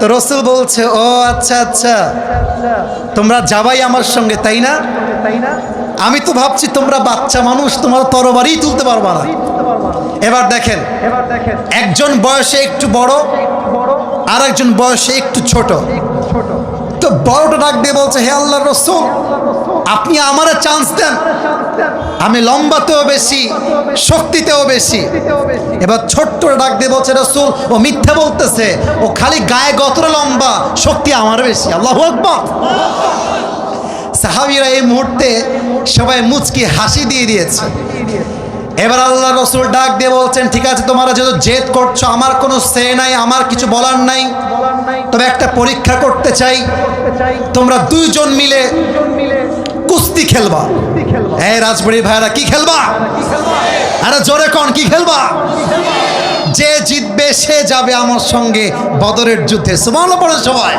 তো রসুল বলছে, ও আচ্ছা আচ্ছা। তোমরা যাবাই আমার সঙ্গে, তাই না? আমি তো ভাবছি, তোমরা বাচ্চা মানুষ, তোমার তরবারই তুলতে পারবা না। এবার দেখেন, একজন বয়সে একটু বড় আর একজন বয়সে একটু ছোট। তো বড়টা ডাক দিয়ে বলছে, হে আল্লাহ রসুল, আপনি আমারে চান্স দেন। আমি লম্বাতেও বেশি, শক্তিতেও বেশি। এবার ছোট্ট ডাক দিয়ে বলছে, রসুল, ও মিথ্যা বলতেছে। ও খালি গায়ে গতরে লম্বা, শক্তি আমার বেশি। আল্লাহ আকবার। সাহাবিরা এই মুহূর্তে সবাই মুচকি হাসি দিয়ে দিয়েছে। এবার আল্লাহ রসুল ডাক দিয়ে বলছেন, ঠিক আছে, তোমরা যেহেতু জেদ করছ, আমার কোনো সে নাই, আমার কিছু বলার নাই। তবে একটা পরীক্ষা করতে চাই। তোমরা দুইজন মিলে কুস্তি খেলবা। এই রাজবাড়ির ভাইরা, কি খেলবা? আরে জোরে কন, কি খেলবা? যে জিতবে, সে যাবে আমার সঙ্গে বদরের যুদ্ধে। সুমালো পড়ে সবাই।